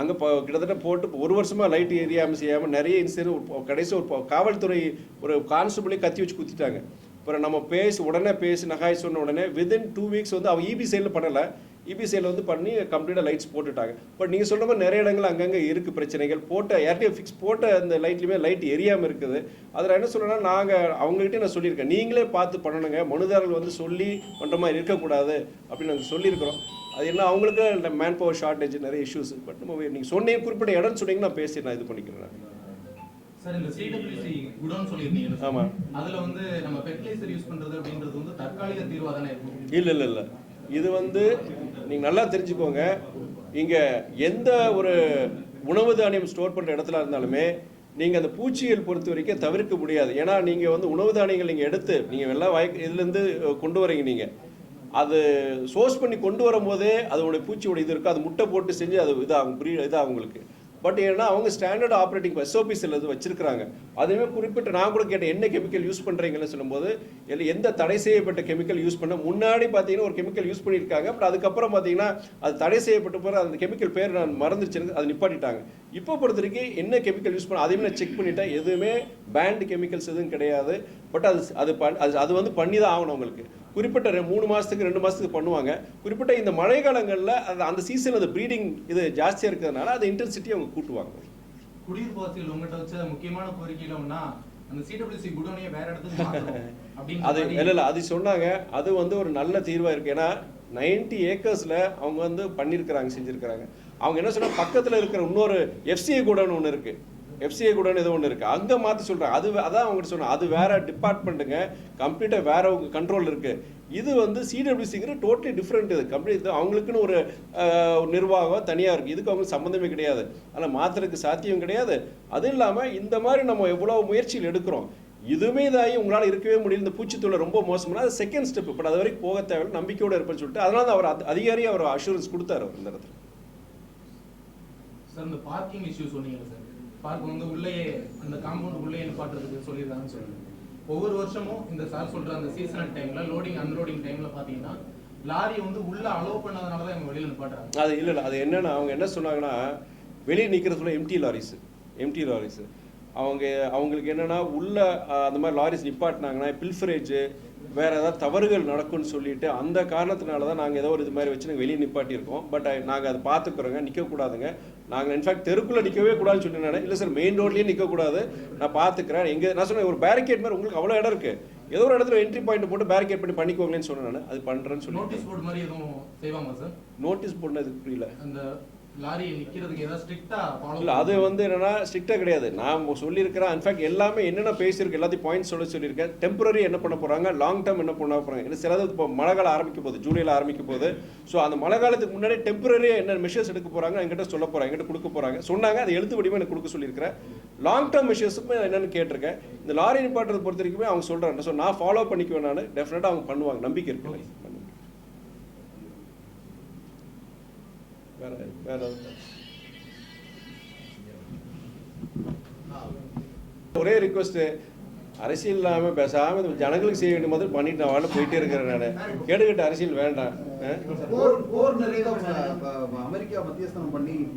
Speaker 1: அங்கே இப்போ கிட்டத்தட்ட போட்டு ஒரு வருஷமாக லைட் எரியாமல் செய்யாமல் நிறைய இன்சிடென்ட் கடைசி ஒரு காவல்துறை ஒரு கான்ஸ்டபிளே கத்தி வச்சு குத்திட்டாங்க. அப்புறம் நம்ம பேசி உடனே பேசி நகாய் சொன்ன உடனே வித்தின் டூ வீக்ஸ் வந்து அவங்க இபி சைடில் பண்ணலை. இபி சைடில் வந்து பண்ணி கம்ப்ளீட்டாக லைட்ஸ் போட்டுட்டாங்க. பட் நீங்கள் சொல்கிற மாதிரி நிறைய இடங்கள் அங்கங்கே இருக்குது பிரச்சனைகள். போட்ட யார்கிட்டயும் ஃபிக்ஸ் போட்ட அந்த லைட்லையுமே லைட் எரியாமல் இருக்குது. அதில் என்ன சொல்லணும்னா நாங்கள் அவங்ககிட்ட நான் சொல்லியிருக்கேன். நீங்களே பார்த்து பண்ணணுங்க. மனுதாரர்கள் வந்து சொல்லி பண்ணுற மாதிரி இருக்கக்கூடாது அப்படின்னு நாங்கள் சொல்லியிருக்கிறோம். அது என்ன அவங்களுக்கு மேன் பவர் ஷார்ட்டேஜ் நிறைய இஷ்யூஸ் பட் நம்ம நீங்கள் சொன்னீங்க குறிப்பிட்ட இடம்னு சொன்னீங்கன்னா நான் பேசி நான் இது பண்ணிக்கிறேன்.
Speaker 2: சார் இந்த சிடபிள்யூசி குடோன் சொல்லியிருந்தீங்க
Speaker 1: ஆமா.
Speaker 2: அதுல வந்து நம்ம ஃபெர்டிலைசர் யூஸ் பண்றது அப்படின்றது வந்து தற்காலிக தீர்வா தானே இருக்கும்?
Speaker 1: இல்லை இல்லை இல்லை. இது வந்து நீங்கள் நல்லா தெரிஞ்சுக்கோங்க. இங்கே எந்த ஒரு உணவு தானியம் ஸ்டோர் பண்ணுற இடத்துல இருந்தாலுமே நீங்கள் அந்த பூச்சிகள் பொறுத்த வரைக்கும் தவிர்க்க முடியாது. ஏன்னா நீங்கள் வந்து உணவு தானியங்கள் நீங்கள் எடுத்து நீங்கள் எல்லாம் வய இதுலேருந்து கொண்டு வரீங்க நீங்கள் அது சோர்ஸ் பண்ணி கொண்டு வரும்போதே அதோடைய பூச்சியோட இது இருக்கும் அது முட்டை போட்டு செஞ்சு அது இதாகும் ப்ரீ இதாகும் உங்களுக்கு. பட் ஏன்னா அவங்க ஸ்டாண்டர்ட் ஆப்ரேட்டிங் எஸ்ஓபிஸில் இது வச்சிருக்கிறாங்க. அதுவுமே குறிப்பிட்ட நான் கூட கேட்டேன் என்ன கெமிக்கல் யூஸ் பண்ணுறீங்கன்னு சொல்லும்போது இல்லை எந்த தடை செய்யப்பட்ட கெமிக்கல் யூஸ் பண்ண முன்னாடி பார்த்தீங்கன்னா ஒரு கெமிக்கல் யூஸ் பண்ணியிருக்காங்க. பட் அதுக்கப்புறம் பார்த்தீங்கன்னா அது தடை செய்யப்பட்ட பிறகு அந்த கெமிக்கல் பேர் நான் மறந்துருச்சுன்னு அது நிப்பாட்டிட்டாங்க. இப்போ பொறுத்த வரைக்கும் என்ன கெமிக்கல் யூஸ் பண்ண அதையுமே நான் செக் பண்ணிட்டேன். எதுவுமே பேண்ட் கெமிக்கல்ஸ் எதுவும் கிடையாது. பட் அது அது பண் அது அது வந்து பண்ணி தான் ஆகணும் உங்களுக்கு. குறிப்பிட்ட மூணு மாதத்துக்கு ரெண்டு மாதத்துக்கு பண்ணுவாங்க. குறிப்பிட்ட இந்த மழை காலங்களில் அது அந்த சீசன் அது ப்ரீடிங் இது ஜாஸ்தியாக இருக்கிறதுனால அந்த இன்டென்சிட்டி அவங்க கூட்டுவாங்க.
Speaker 2: குடியிருப்பாசிகள் உங்ககிட்ட வச்ச முக்கியமான கோரிக்கையில அந்த அப்படின்னு
Speaker 1: அது இல்லை இல்லை அது சொன்னாங்க. அது வந்து ஒரு நல்ல தீர்வாக இருக்குது ஏன்னா நைன்டி ஏக்கர்ஸில் அவங்க வந்து பண்ணியிருக்கிறாங்க செஞ்சுருக்கிறாங்க. அவங்க என்ன சொன்னா பக்கத்தில் இருக்கிற இன்னொரு எஃப்சிஐ கூடன்னு ஒன்று இருக்குது எஃப்சிஐ கூட ஏதோ ஒன்று இருக்குது அங்கே மாற்றி சொல்கிறாங்க அது அதான் அவங்ககிட்ட சொன்னேன். அது வேறு டிபார்ட்மெண்ட்டுங்க கம்ப்ளீட்டாக வேற கண்ட்ரோல் இருக்குது இது வந்து சிடபிள்யூசிங்கிற டோட்டலி டிஃப்ரெண்ட் இது. கம்ப்ளீட் அவங்களுக்குன்னு ஒரு நிர்வாகம் தனியாக இருக்குது இதுக்கு அவங்க சம்மந்தமே கிடையாது. ஆனால் மாத்திரக்கு சாத்தியம் கிடையாது. அதுவும் இல்லாமல் இந்த மாதிரி நம்ம எவ்வளோ முயற்சிகள் எடுக்கிறோம். இதுவுமே இதாகி உங்களால் இருக்கவே முடியல. இந்த பூச்சித்தொல்லை ரொம்ப மோசமான அது செகண்ட் ஸ்டெப் பட் அது வரைக்கும் போக தேவையில்லை. நம்பிக்கையோடு இருப்பேன்னு சொல்லிட்டு அதனால தான் அவர் அதிகாரி அவர் அஷூரன்ஸ் கொடுத்தாரு அவர் இந்த இடத்துல.
Speaker 2: சார் இந்த பார்க்கிங் இஷ்யூ சொன்னீங்க சார். பார்க் வந்து உள்ளேயே அந்த காம்பவுண்ட் உள்ளே நிப்பாட்டுறதுக்கு சொல்லியிருந்தாங்கன்னு சொல்லுங்க. ஒவ்வொரு வருஷமும் இந்த சார் சொல்ற அந்த சீசனல் டைம்ல லோடிங் அன்லோடிங் டைம்ல பாத்தீங்கன்னா லாரி வந்து உள்ள அலோவ் பண்ணதுனால தான் இவங்க வெளியில நிப்பாட்டுறாங்க
Speaker 1: அது இல்லை இல்லை. அது என்னன்னா அவங்க என்ன சொன்னாங்கன்னா வெளியே நிற்கிறதுல எம்டி லாரிஸ் எம்டி லாரிஸ் அவங்க அவங்களுக்கு என்னன்னா உள்ள அந்த மாதிரி லாரிஸ் நிப்பாட்டினாங்கன்னா பில்ஃபரேஜ் வேற ஏதாவது தவறுகள் நடக்கும்னு சொல்லிட்டு அந்த காரணத்தினால தான் நாங்கள் ஏதோ ஒரு இது மாதிரி வச்சு நாங்கள் வெளியே நிப்பாட்டியிருக்கோம். பட் நாங்கள் அதை பார்த்துக்குறோங்க நிற்கக்கூடாதுங்க நாங்கள் இன்ஃபேக்ட் தெருக்குள்ளே நிற்கவே கூடாதுன்னு நான் இல்லை சார் மெயின் ரோட்லேயே நிற்கக்கூடாது நான் பார்த்துக்கிறேன். எங்கே நான் சொன்னேன் ஒரு பேரிகேட் மாதிரி உங்களுக்கு அவ்வளோ இடம் இருக்குது ஏதோ ஒரு இடத்துல என்ட்ரி பாயிண்ட் போட்டு பேரிகேட் பண்ணி பண்ணிக்கோங்களேன்னு சொன்னேன் நான். அது பண்ணுறேன்னு சொல்லி
Speaker 2: நோட்டீஸ் போர்டு மாதிரி எதுவும் செய்வாங்க சார்
Speaker 1: நோட்டீஸ் போடுனது புரியல.
Speaker 2: அந்த
Speaker 1: இல்லை அது வந்து என்னன்னா ஸ்ட்ரிக்டாக கிடையாது. நான் சொல்லியிருக்கிறேன். இன்ஃபேக்ட் எல்லாமே என்னென்ன பேசியிருக்கு எல்லாத்தையும் பாயிண்ட்ஸ் சொல்ல சொல்லியிருக்கேன். டெம்பரரி என்ன பண்ண போகிறாங்க லாங் டேர்ம் என்ன பண்ண போகிறாங்க சிலது இப்போ மழை காலம் ஆரம்பிக்க போகுது ஜூலையில் ஆரம்பிக்க போகுது. ஸோ அந்த மழை காலத்துக்கு முன்னாடி டெம்பரரியாக என்ன மெஷர்ஸ் எடுக்க போகிறாங்க என்கிட்ட சொல்ல போகிறாங்க என்கிட்ட கொடுக்க போகிறாங்க சொன்னாங்க அதை எழுத்து வடிவம் எனக்கு கொடுக்க சொல்லியிருக்கிறேன். லாங் டேர்ம் மெஷர்ஸுமே என்னென்னு கேட்டிருக்கேன். இந்த லாரி நிப்பாட்டுறது பொறுத்த வரைக்குமே அவங்க சொல்கிறாங்க ஸோ நான் ஃபாலோ பண்ணிக்குவேன் நான். டெஃபினட்டாக அவங்க பண்ணுவாங்க. நம்பிக்கை இருக்கு பண்ணுவாங்க. வேற வேற ஒரே ரிக்வஸ்ட் அரசியல் இல்லாமல் பேசாமல் இந்த ஜனங்களுக்கு செய்ய வேண்டிய மாதிரி பண்ணிட்டு நான் வாழ போயிட்டே இருக்கிறேன் நான். கேடுகட்ட அரசியல் வேண்டாம்?
Speaker 4: போர் ப- அமெரிக்கா மத்தியஸ்தம் பண்ணி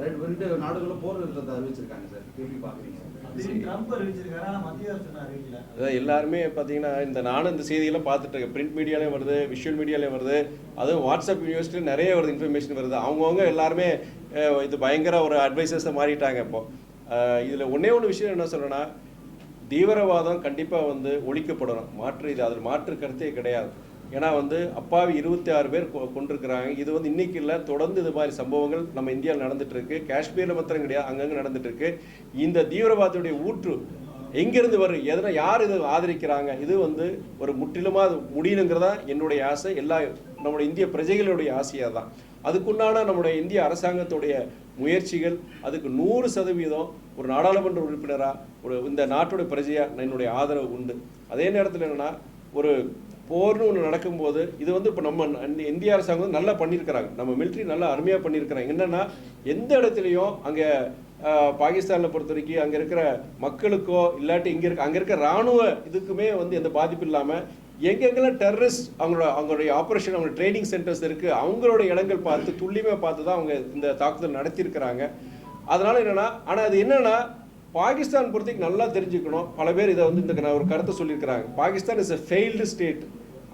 Speaker 4: ரெண்டு ரெண்டு நாடுகளும் போர் நிறுத்தத்தை அறிவிச்சிருக்காங்க சார். எப்படி
Speaker 1: அதாவது எல்லாருமே பார்த்தீங்கன்னா இந்த நானும் இந்த செய்தியெல்லாம் பார்த்துட்டு இருக்கேன். பிரிண்ட் மீடியாலையும் வருது விஷுவல் மீடியாலையும் வருது. அதுவும் வாட்ஸ்அப் யூனிவர்சிட்டியில் நிறைய வருது இன்ஃபர்மேஷன் வருது. அவங்கவுங்க எல்லாருமே இது பயங்கர ஒரு அட்வைசர்ஸை மாறிட்டாங்க இப்போ. இதில் ஒன்றே ஒன்று விஷயம் என்ன சொல்றேன்னா தீவிரவாதம் கண்டிப்பாக வந்து ஒழிக்கப்படணும். மாற்று இது அதில் மாற்று கருத்தே கிடையாது. ஏன்னா வந்து அப்பாவி இருபத்தி ஆறு பேர் கொ- கொண்டிருக்கிறாங்க. இது வந்து இன்னைக்கு இல்லை தொடர்ந்து இது மாதிரி சம்பவங்கள் நம்ம இந்தியாவில் நடந்துட்டு இருக்கு காஷ்மீரில் மாத்திரம் கிடையாது அங்கங்கே நடந்துட்டு இருக்கு இந்த தீவிரவாதத்துடைய ஊற்று எங்கேருந்து வரும் எதனா யார் இது ஆதரிக்கிறாங்க? இது வந்து ஒரு முற்றிலுமாக அது முடியணுங்கிறதா என்னுடைய ஆசை. எல்லா நம்முடைய இந்திய பிரஜைகளுடைய ஆசையாக தான் அதுக்குண்டான நம்முடைய இந்திய அரசாங்கத்துடைய முயற்சிகள் அதுக்கு நூறு சதவீதம் ஒரு நாடாளுமன்ற உறுப்பினராக ஒரு இந்த நாட்டுடைய பிரஜையாக என்னுடைய ஆதரவு உண்டு. அதே நேரத்தில் என்னென்னா ஒரு போர்னு ஒன்று நடக்கும்போது இது வந்து இப்போ நம்ம இந்திய அரசாங்கம் வந்து நல்லா பண்ணியிருக்கிறாங்க நம்ம மிலிட்ரி நல்லா அருமையாக பண்ணியிருக்கிறாங்க என்னன்னா எந்த இடத்துலையும் அங்கே பாகிஸ்தானில் பொறுத்த வரைக்கும் அங்கே இருக்கிற மக்களுக்கோ இல்லாட்டி இங்கே இருக்க அங்கே இருக்க இராணுவ இதுக்குமே வந்து எந்த பாதிப்பு இல்லாமல் எங்கெங்கெல்லாம் டெரரிஸ்ட் அவங்களோட அவங்களுடைய ஆப்ரேஷன் அவங்க ட்ரைனிங் சென்டர்ஸ் இருக்குது அவங்களோட இடங்கள் பார்த்து துல்லியமாக பார்த்து தான் அவங்க இந்த தாக்குதல் நடத்தியிருக்கிறாங்க. அதனால் என்னென்னா ஆனால் அது என்னென்னா பாகிஸ்தான் பொறுத்தவரைக்கும் நல்லா தெரிஞ்சுக்கணும். பல பேர் இதை வந்து இந்த நான் ஒரு கருத்தை சொல்லியிருக்கிறாங்க. Pakistan is a failed state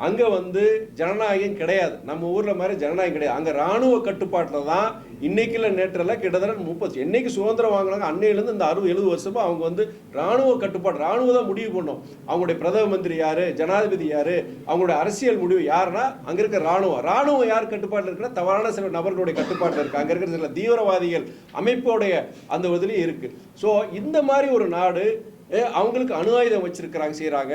Speaker 1: அங்கே வந்து ஜனநாயகம் கிடையாது. நம்ம ஊரில் மாதிரி ஜனநாயகம் கிடையாது. அங்கே ராணுவ கட்டுப்பாட்டில் தான் இன்னைக்குல நேற்றெல்லாம் கிட்டத்தட்ட முப்பது என்னைக்கு சுதந்திரம் வாங்கினாங்க? அன்னையிலேருந்து இந்த அறுபது எழுபது வருஷமாக அவங்க வந்து ராணுவ கட்டுப்பாடு ராணுவம் தான் முடிவு பண்ணோம். அவங்களுடைய பிரதம மந்திரி யார்? ஜனாதிபதி யார்? அவங்களுடைய அரசியல் முடிவு யாருன்னா அங்கே இருக்கிற ராணுவம் ராணுவம் யார் கட்டுப்பாட்டில் இருக்கிற? தவறான சில நபர்களுடைய கட்டுப்பாட்டில் இருக்குது அங்கே இருக்கிற சில தீவிரவாதிகள் அமைப்போடைய அந்த இதுலேயும் இருக்குது ஸோ இந்த மாதிரி ஒரு நாடு அவங்களுக்கு அணு ஆயுதம் வச்சிருக்கிறாங்க செய்கிறாங்க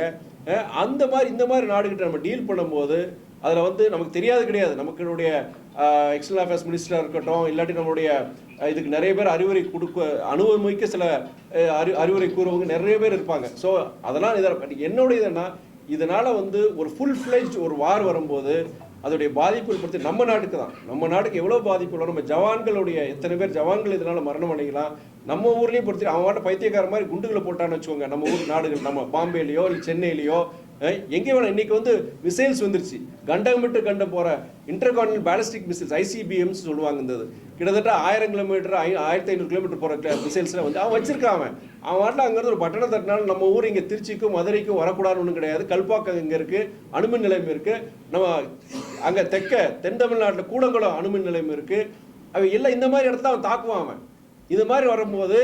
Speaker 1: அந்த மாதிரி இந்த மாதிரி நாடுகிட்ட நம்ம டீல் பண்ணும்போது அதில் வந்து நமக்கு தெரியாது கிடையாது. நமக்கினுடைய எக்ஸ்டர்னல் அஃபேர்ஸ் மினிஸ்டராக இருக்கட்டும் இல்லாட்டி நம்மளுடைய இதுக்கு நிறைய பேர் அறிவுரை கொடுக்க அனுபவமிக்க சில அறி அறிவுரை கூறுவங்க நிறைய பேர் இருப்பாங்க. ஸோ அதெல்லாம் இதாக என்னுடைய இதுன்னா இதனால் வந்து ஒரு ஃபுல் ஃப்ளெஜ் ஒரு வார் வரும்போது அதோடைய பாதிப்புகள் பற்றி நம்ம நாட்டுக்கு தான். நம்ம நாட்டுக்கு எவ்வளோ பாதிப்பு நம்ம ஜவான்களுடைய எத்தனை பேர் ஜவான்கள் இதனால் மரணம் அடையலாம் நம்ம ஊர்லேயும் பொறுத்து அவன் வாட்ட பைத்தியக்கார மாதிரி குண்டுகளை போட்டான்னு வச்சுக்கோங்க. நம்ம ஊர் நாடுகள் நம்ம பாம்பேலையோ இல்லை சென்னையிலையோ எங்கே வேணும் இன்னைக்கு வந்து மிசைல்ஸ் வந்துருச்சு. கண்டம் விட்டு கண்டம் போகிற இன்டர்கான்டல் பேலஸ்டிக் மிசைல்ஸ் ஐசிபிஎம்ஸ் சொல்லுவாங்க இந்த கிட்டத்தட்ட ஆயிரம் கிலோமீட்டர் ஐ ஆயிரத்தி ஐநூறு கிலோமீட்டர் போகிற மிசைல்ஸ்லாம் வந்து அவன் வச்சிருக்கான் அவன். அவன் வாட்டில் அங்கேருந்து ஒரு பட்டணம் தட்டினாலும் நம்ம ஊர் இங்கே திருச்சிக்கும் மதுரைக்கும் வரக்கூடாதுன்னு ஒன்றும் கிடையாது. கல்பாக்கம் இங்கே இருக்குது அணுமின் நிலையம் இருக்குது நம்ம அங்கே தெற்க தென் தமிழ்நாட்டில் கூடங்குளம் அணுமின் நிலையம் இருக்குது அவன் எல்லாம் இந்த மாதிரி இடத்துல அவன் தாக்குவான் அவன். இது மாதிரி வரும்போது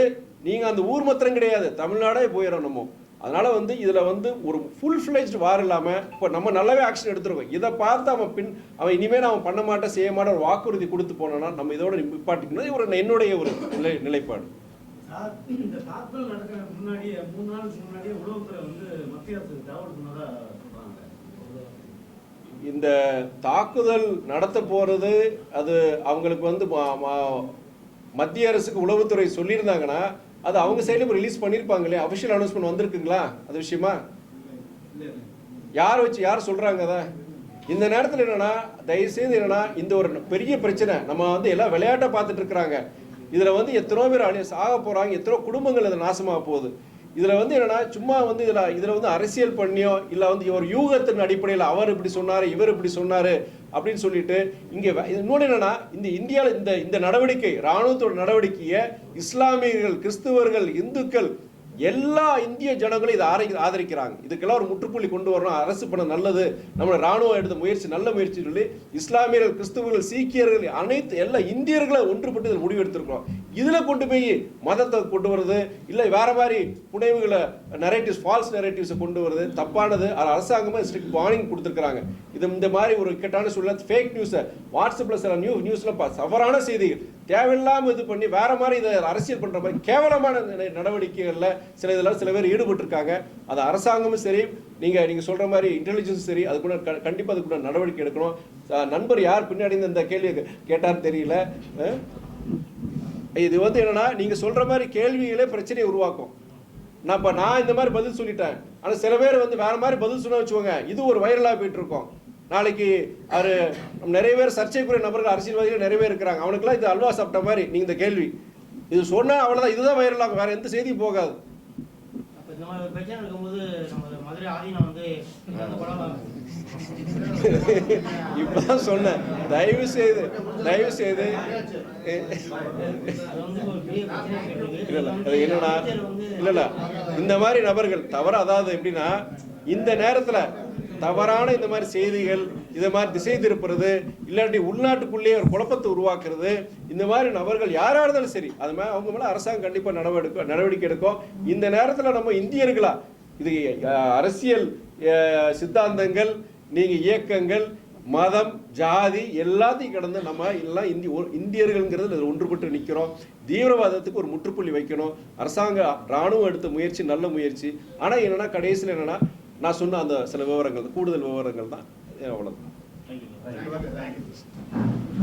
Speaker 1: நீங்கள் அந்த ஊர் மாத்திரம் கிடையாது தமிழ்நாடே போயிடும் நம்ம. அதனால வந்து இதில் வந்து ஒரு ஃபுல் ஃப்ளெஜ்டு வார் இல்லாமல் இப்போ நம்ம நல்லாவே ஆக்ஷன் எடுத்துருக்கோம். இதை பார்த்து அவன் பின் அவன் இனிமேல் அவன் பண்ண மாட்டேன் செய்ய மாட்டேன் ஒரு வாக்குறுதி கொடுத்து போனோன்னா நம்ம இதோட நிப்பாட்டிக்கணும். ஒரு என்னுடைய ஒரு நிலை நிலைப்பாடு.
Speaker 5: இந்த தாக்குதல்
Speaker 1: நடத்த போறது அது அவங்களுக்கு வந்து மத்திய அரசுக்கு உளவுத்துறை சொல்லியிருந்தாங்கன்னா அது அவங்க சைடில் ரிலீஸ் பண்ணியிருப்பாங்களே அஃபிஷியல் அனௌன்ஸ்மெண்ட் வந்திருக்குங்களா? அது விஷயமா? யார் வச்சு யார் சொல்கிறாங்க அதை? இந்த நேரத்தில் என்னன்னா தயவுசெய்து என்னென்னா இந்த ஒரு பெரிய பிரச்சனை நம்ம வந்து எல்லாம் விளையாட்டை பார்த்துட்டு இருக்கிறாங்க. இதில் வந்து எத்தனோ பேர் அழிய சாக போகிறாங்க எத்தனோ குடும்பங்கள் அது நாசமாக போகுது. இதுல வந்து என்னன்னா சும்மா வந்து இதுல இதுல வந்து அரசியல் பண்ணியோ இல்லை வந்து ஒரு யூகத்தின் அடிப்படையில் அவர் இப்படி சொன்னாரு இவர் இப்படி சொன்னாரு அப்படின்னு சொல்லிட்டு இங்க இன்னொன்று என்னன்னா இந்த இந்தியாவில் இந்த இந்த நடவடிக்கை ராணுவத்தோட நடவடிக்கையை இஸ்லாமியர்கள் கிறிஸ்துவர்கள் இந்துக்கள் எல்லா இந்திய ஜனங்களும் இதை ஆரை ஆதரிக்கிறாங்க. இதுக்கெல்லாம் ஒரு முற்றுப்புள்ளி கொண்டு வரணும். அரசு பண்ண நல்லது. நம்ம ராணுவம் எடுத்த முயற்சி நல்ல முயற்சி சொல்லி இஸ்லாமியர்கள் கிறிஸ்துவர்கள் சீக்கியர்கள் அனைத்து எல்லா இந்தியர்களை ஒன்றுபட்டு இதில் முடிவெடுத்திருக்கிறோம். இதில் கொண்டு போய் மதத்தை கொண்டு வருது இல்லை வேற மாதிரி புனைவுகளை நரேட்டிவ்ஸ் ஃபால்ஸ் நரேட்டிவ்ஸை கொண்டு வருது தப்பானது அது அரசாங்கமே ஸ்ட்ரிக்ட் வார்னிங் கொடுத்துருக்காங்க இது இந்த மாதிரி ஒரு இக்கட்டான சூழ்நிலை ஃபேக் நியூஸை வாட்ஸ்அப்பில் சில நியூ நியூஸில் தவறான செய்திகள். தேவையில்லாமல் இது பண்ணி வேற மாதிரி இதை அரசியல் பண்ணுற மாதிரி கேவலமான நடவடிக்கைகளில் சில இதெல்லாம் சில பேர் ஈடுபட்டிருக்காங்க. அது அரசாங்கமும் சரி நீங்கள் நீங்கள் சொல்கிற மாதிரி இன்டெலிஜென்ஸும் சரி அதுக்குள்ள க கண்டிப்பாக அதுக்குள்ள நடவடிக்கை எடுக்கணும். நண்பர் யார் பின்னாடி இந்த கேள்வி கேட்டார்னு தெரியல. இது வந்து என்னன்னா நீங்க சொல்ற மாதிரி கேள்விகளே பிரச்சனையை உருவாக்கும். நான் இப்ப நான் இந்த மாதிரி பதில் சொல்லிட்டேன். ஆனா சில பேர் வந்து வேற மாதிரி பதில் சொன்ன வச்சுக்கோங்க இது ஒரு வைரலா போயிட்டு இருக்கோம். நாளைக்கு அவரு நிறைய பேர் சர்ச்சைக்குரிய நபர்கள் அரசியல்வாதிகள் நிறைய பேர் இருக்கிறாங்க. அவனுக்குலாம் இது அல்வா சாப்பிட்ட மாதிரி நீங்க இந்த கேள்வி. இது சொன்னா அவ்வளவுதான். இதுதான் வைரல் ஆகும். வேற எந்த செய்தியும் போகாது. இப்பதான் சொன்னேன். தயவு செய்து தயவு செய்து. என்னன்னா இல்ல இல்ல. இந்த மாதிரி நபர்கள் தவறு அதாவது எப்படின்னா இந்த நேரத்துல தவறான இந்த மாதிரி செய்திகள் இதை மாதிரி திசை திருப்புறது இல்லாட்டி உள்நாட்டுக்குள்ளேயே ஒரு குழப்பத்தை உருவாக்குறது இந்த மாதிரி நபர்கள் யாராக இருந்தாலும் சரி அது மாதிரி அவங்க மேலே அரசாங்கம் கண்டிப்பாக நடவடிக்கை நடவடிக்கை எடுக்கும். இந்த நேரத்தில் நம்ம இந்தியர்களா இது அரசியல் சித்தாந்தங்கள் நீங்கள் இயக்கங்கள் மதம் ஜாதி எல்லாத்தையும் கடந்து நம்ம எல்லாம் இந்தி இந்தியர்கள்ங்கிறது ஒன்றுபட்டு நிற்கிறோம் தீவிரவாதத்துக்கு ஒரு முற்றுப்புள்ளி வைக்கணும். அரசாங்க ராணுவம் எடுத்த முயற்சி நல்ல முயற்சி. ஆனால் என்னென்னா கடைசியில் என்னென்னா நான் சொன்ன அந்த சில விவரங்கள் கூடுதல் விவரங்கள் தான் அவ்வளவுதான்.
Speaker 3: தேங்க்யூ